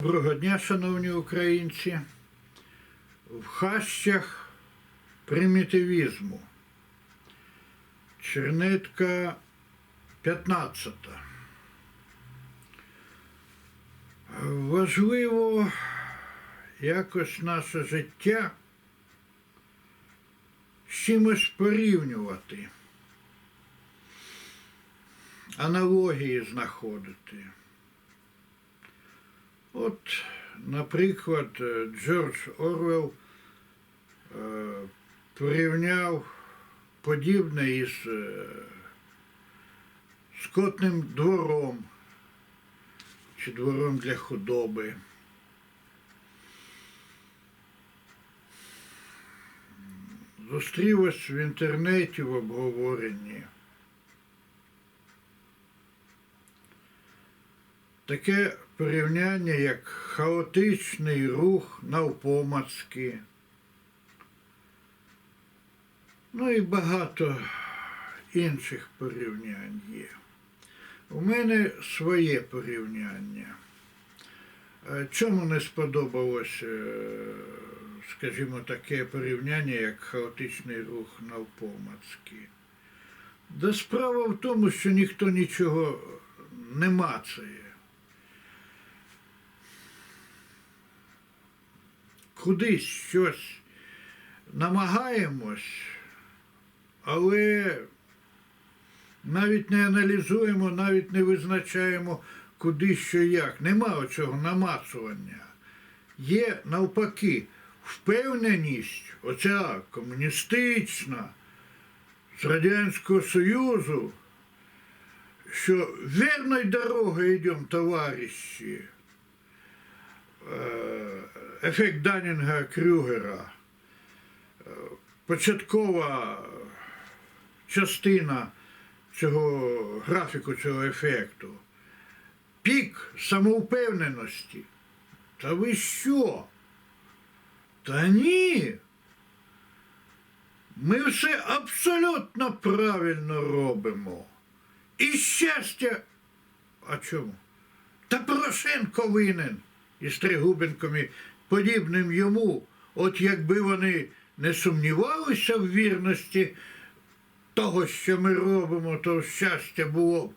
Доброго дня, шановні українці. В хащах примітивізму. Чернетка 15. Важливо якось наше життя з чимось порівнювати, аналогії знаходити. От, наприклад, е, Джордж Орвел е, порівняв подібне із е, скотним двором чи двором для худоби. Зустрілось в інтернеті в обговоренні. Таке порівняння, як хаотичний рух навпомацьки. Ну і багато інших порівнянь є. У мене своє порівняння. Е, Чому не сподобалось, е, скажімо, таке порівняння, як хаотичний рух навпомацьки? Да справа в тому, що ніхто нічого не мацає. Кудись щось намагаємось, але навіть не аналізуємо, навіть не визначаємо, куди що як. Нема оцього намацування. Є навпаки впевненість, оця комуністична з Радянського Союзу, що вірною дорогою йдемо, товариші. Ефект Данінга Крюгера. Е, Початкова частина цього графіку, цього ефекту. Пік самовпевненості. Та ви що? Та ні. Ми все абсолютно правильно робимо. І щастя. А чому? Та Порошенко винен із Тригубенком і подібним йому. От якби вони не сумнівалися в вірності того, що ми робимо, то щастя було б.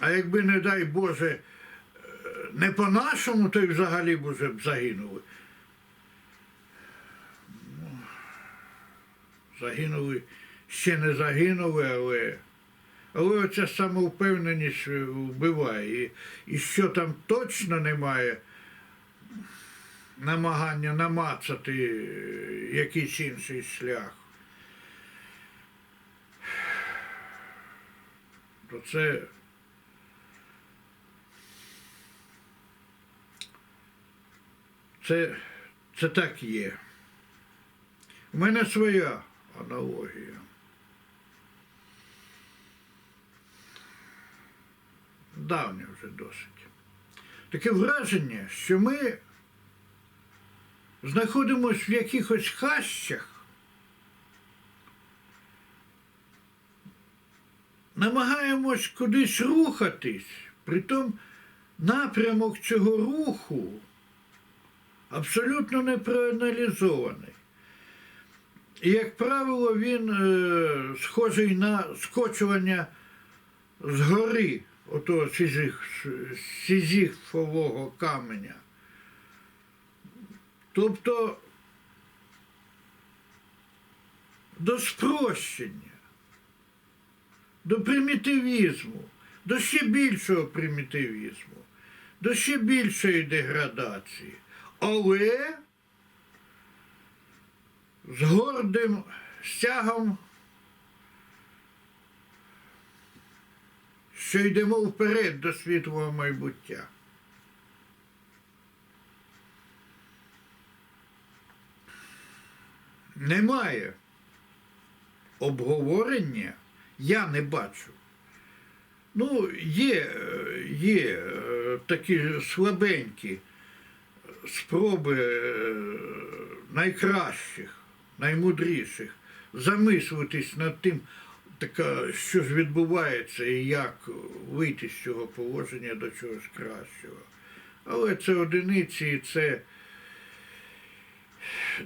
А якби, не дай Боже, е, не по-нашому, то й взагалі б уже б загинули. Ну, Загинули, ще не загинули, але. Але оця самовпевненість вбиває. І, і що там точно немає намагання намацати е, якийсь інший шлях. То це це, це так є. У мене своя аналогія. давня вже досить. Таке враження, що ми знаходимося в якихось хащах, намагаємось кудись рухатись, притом напрямок цього руху абсолютно не проаналізований. І, як правило, він е, схожий на скочування з гори отого сизих, каменя. Тобто до спрощення, до примітивізму, до ще більшого примітивізму, до ще більшої деградації. Але з гордим стягом що йдемо вперед до світлого майбуття. Немає обговорення, я не бачу. Ну, є, є е, такі слабенькі спроби е, найкращих, наймудріших замислитись над тим, така, що ж відбувається і як вийти з цього положення до чогось кращого. Але це одиниці, і це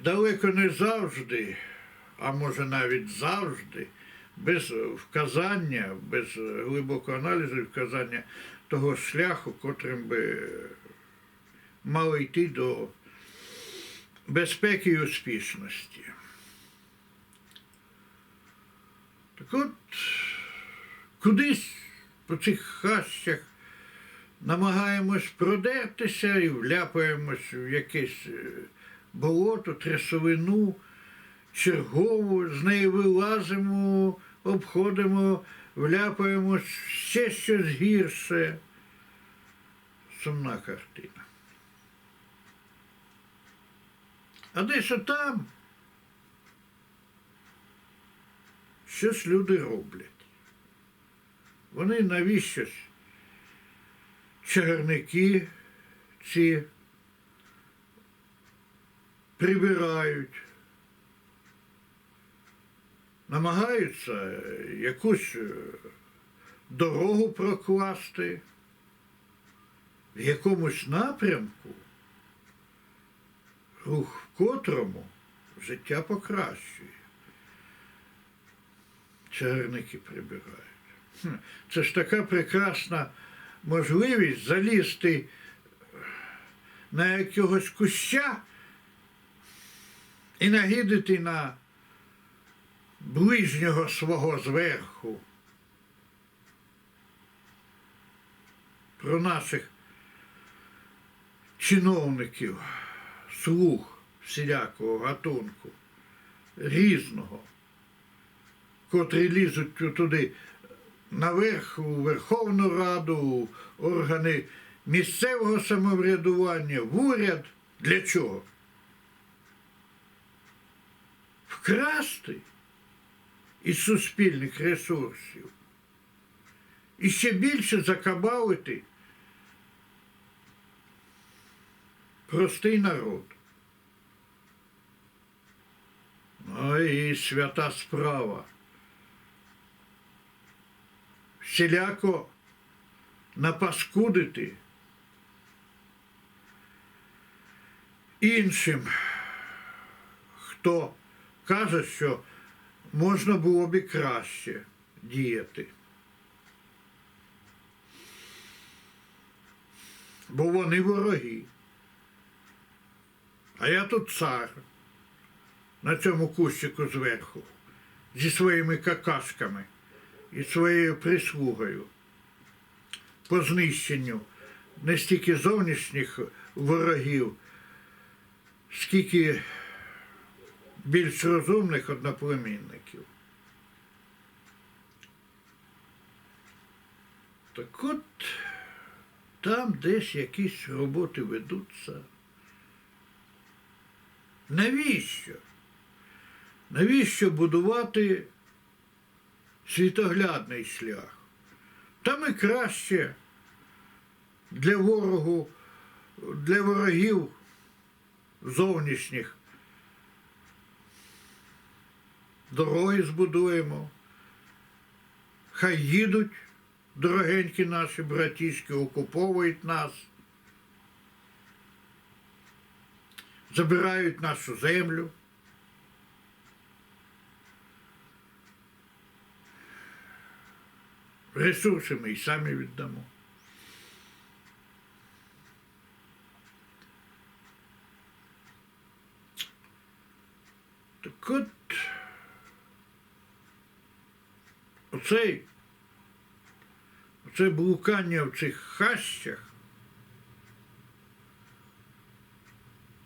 далеко не завжди, а може навіть завжди, без вказання, без глибокого аналізу і вказання того шляху, котрим би мало йти до безпеки і успішності. Так от, кудись по цих хащах намагаємось продертися і вляпаємось в якесь е, болото, трясовину, чергову, з неї вилазимо, обходимо, вляпаємось ще щось гірше. Сумна картина. А десь там щось люди роблять. Вони навіщось чагарники ці прибирають, намагаються е, якусь е, дорогу прокласти в якомусь напрямку, рух в котрому життя покращує. Чагарники прибирають. Це ж така прекрасна можливість залізти на якогось куща і нагідати на ближнього свого зверху. Про наших чиновників, слуг всілякого гатунку, різного, котрі лізуть туди наверх у Верховну Раду, у органи місцевого самоврядування, в уряд. Для чого? Вкрасти із суспільних ресурсів і ще більше закабалити простий народ. Ну і свята справа. Всіляко напаскудити іншим, хто каже, що можна було б і краще діяти. Бо вони вороги. А я тут цар на цьому кущику зверху зі своїми какашками і своєю прислугою по знищенню не стільки зовнішніх ворогів, скільки більш розумних одноплемінників. Так от там десь якісь роботи ведуться. Навіщо? Навіщо будувати світоглядний шлях? Там і краще для ворогу, для ворогів зовнішніх. Дороги збудуємо. Хай їдуть, дорогенькі наші братішки, окуповують нас, забирають нашу землю. Ресурси ми й самі віддамо. Так от оцей, оце блукання в цих хащах,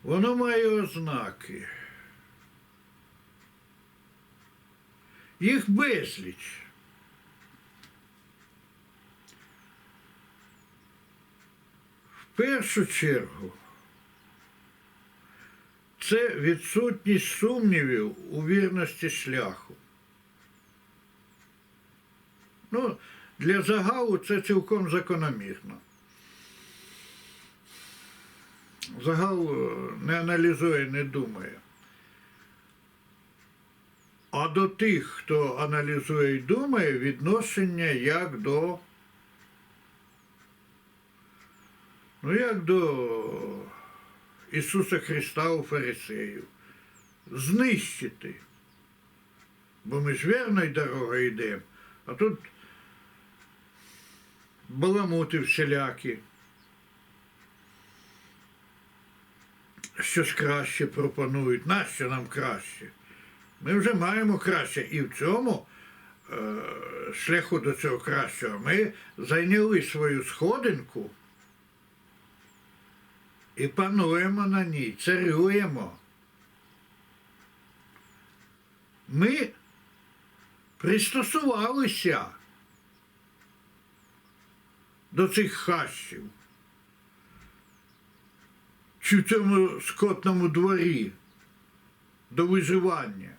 воно має ознаки. Їх безліч. В першу чергу це відсутність сумнівів у вірності шляху. Ну, для загалу це цілком закономірно. Загал е, не аналізує, не думає. А до тих, хто аналізує і думає, відношення як до Ну, як до Ісуса Христа у фарисеїв. Знищити. Бо ми ж вірною дорогою йдемо, а тут баламути всілякі. Щось краще пропонують. Нащо нам краще? Ми вже маємо краще. І в цьому е, шляху до цього кращого ми зайняли свою сходинку і пануємо на ній, царюємо. Ми пристосувалися до цих хащів. Чи в цьому скотному дворі до виживання.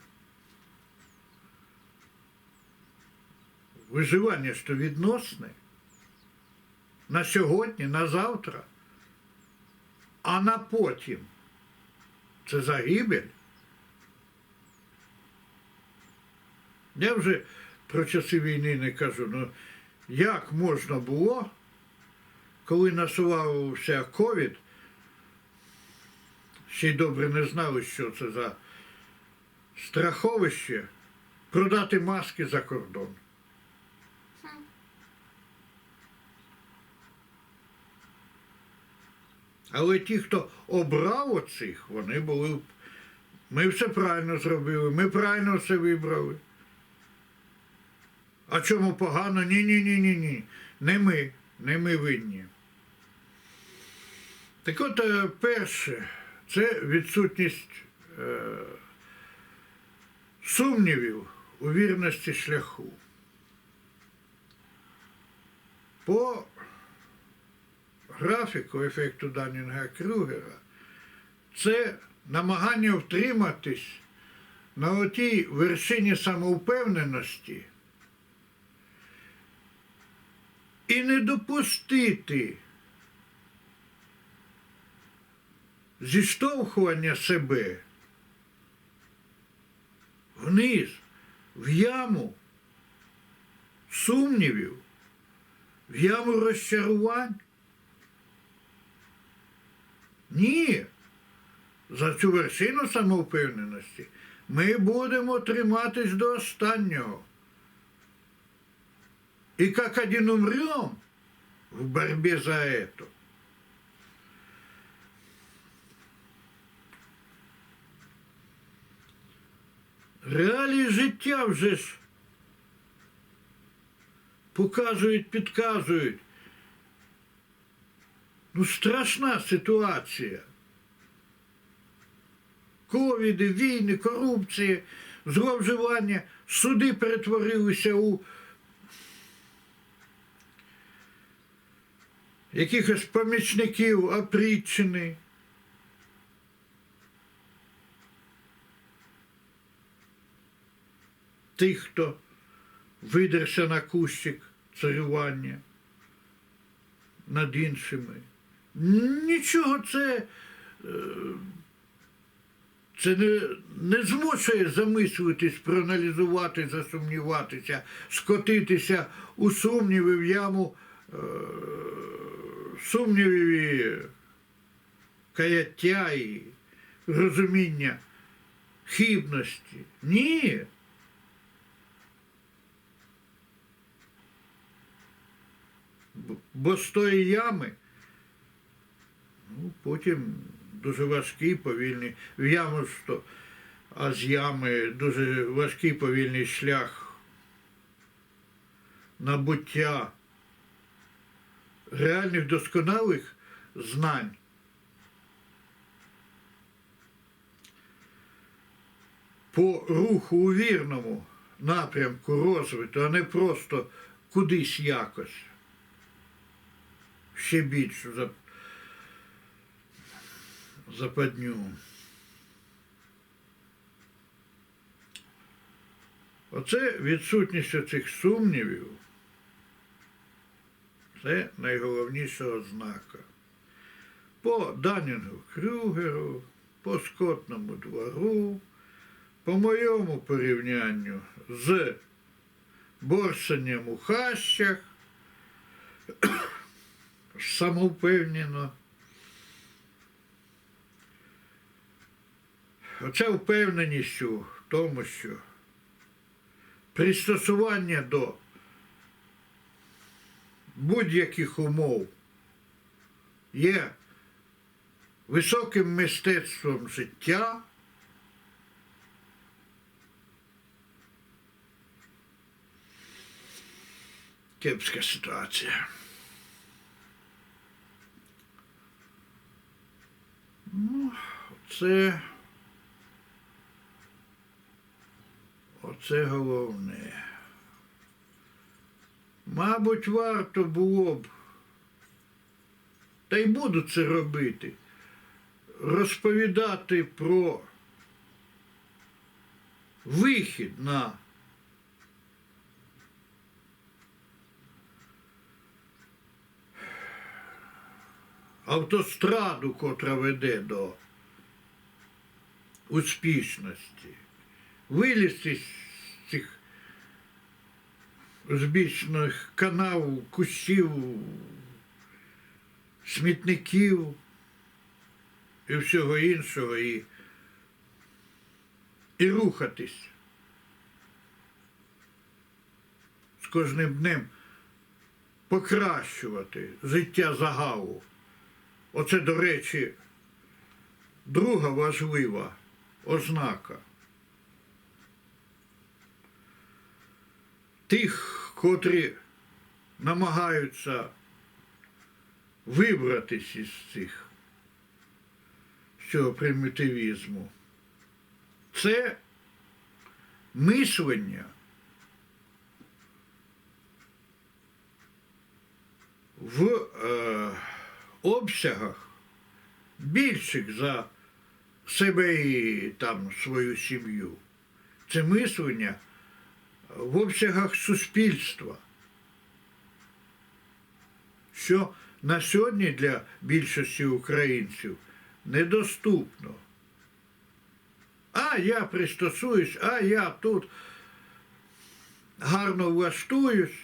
Виживання то відносне. На сьогодні, на завтра, а на потім. Це загибель. Я вже про часи війни не кажу. Ну, як можна було, коли насувався ковід, ще й добре не знали, що це за страховище, продати маски за кордон. Але ті, хто обрав оцих, вони були. Ми все правильно зробили, ми правильно все вибрали. А чому погано? Ні, ні, ні, ні, ні. Не ми, не ми винні. Так от, е, перше, це відсутність е, сумнівів у вірності шляху. По графіку ефекту Данінга Крюгера це намагання втриматись на отій вершині самовпевненості і не допустити зіштовхування себе вниз, в яму сумнівів, в яму розчарувань. Ні. За цю вершину самовпевненості ми будемо триматись до останнього. И как один умрем в борьбе за это. Реалії життя вже ж показують, підказують. Ну, страшна ситуація. Ковіди, війни, корупція, зловживання, суди перетворилися у якихось помічників опріччини. Тих, хто видерся на кущик царювання над іншими. Нічого це, е, це не, не змушує замислитись, проаналізувати, засумніватися, скотитися у сумніви в яму е, сумнівів і каяття і розуміння хибності. Ні. Бо з тої ями, ну, потім дуже важкий повільний, в яму ж а з ями дуже важкий повільний шлях набуття реальних досконалих знань. По руху у вірному напрямку розвитку, а не просто кудись якось. Ще більшу западню. Оце відсутність цих сумнівів. Це найголовніша ознака. По Данінгу Крюгеру, по скотному двору, по моєму порівнянню з борсанням у хащах, самовпевнено. Оця впевненістю в тому, що пристосування до будь-яких умов є високим мистецтвом життя. Кепська ситуація. Ну, це. Оце головне. Мабуть, варто було б, та й буду це робити, розповідати про вихід на автостраду, котра веде до успішності. Вилізти з цих збічних канав, кущів, смітників і всього іншого і, і рухатись з кожним днем покращувати життя загалу. Оце, до речі, друга важлива ознака. Тих, котрі намагаються вибратись із цих з цього примітивізму. Це мислення в е, обсягах більших за себе і там свою сім'ю. Це мислення в обсягах суспільства, що на сьогодні для більшості українців недоступно. А я пристосуюсь, а я тут гарно влаштуюсь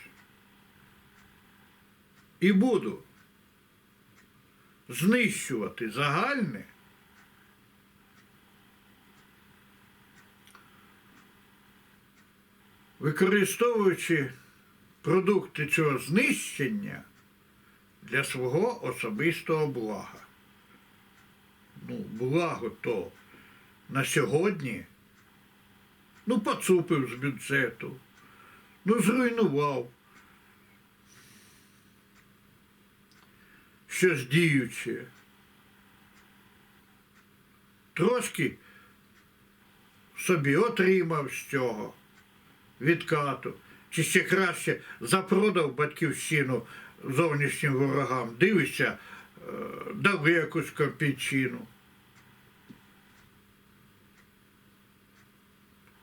і буду знищувати загальне. Використовуючи продукти цього знищення для свого особистого блага. Ну, благо то на сьогодні, ну, поцупив з бюджету, ну, зруйнував. Щось діюче. Трошки собі отримав з цього відкату, чи ще краще запродав батьківщину зовнішнім ворогам, дивишся, е, дав якусь копійчину.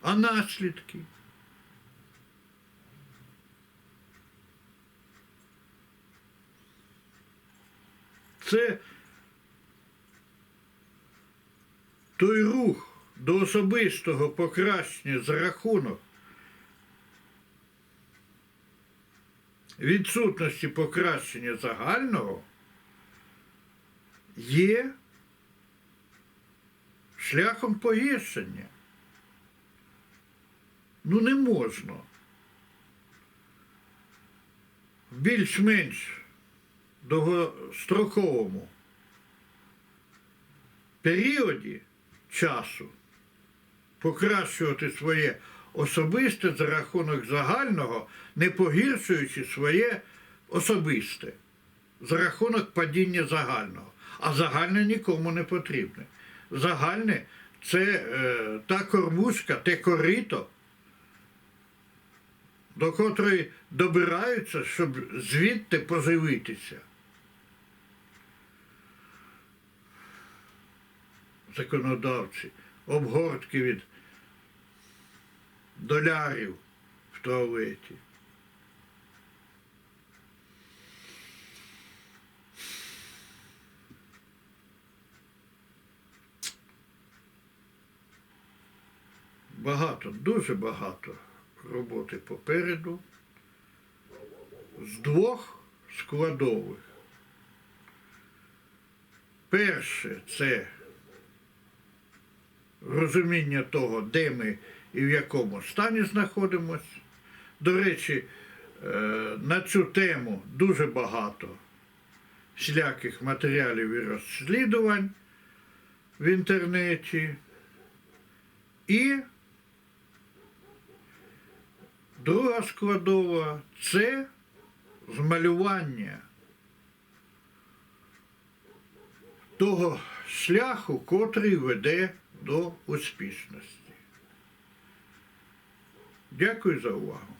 А наслідки? Це той рух до особистого покращення за рахунок відсутності покращення загального є шляхом погіршення. Ну не можна. В більш-менш довгостроковому періоді часу покращувати своє особисте за рахунок загального, не погіршуючи своє особисте за рахунок падіння загального. А загальне нікому не потрібне. Загальне це е, та кормушка, те корито, до котрої добираються, щоб звідти поживитися. Законодавці, обгортки від долярів в туалеті. Багато, дуже багато роботи попереду з двох складових. перше, це розуміння того, де ми і в якому стані знаходимося. До речі, е, на цю тему дуже багато всіляких матеріалів і розслідувань в інтернеті. І друга складова це змалювання того шляху, котрий веде до успішності. Ďakujem za.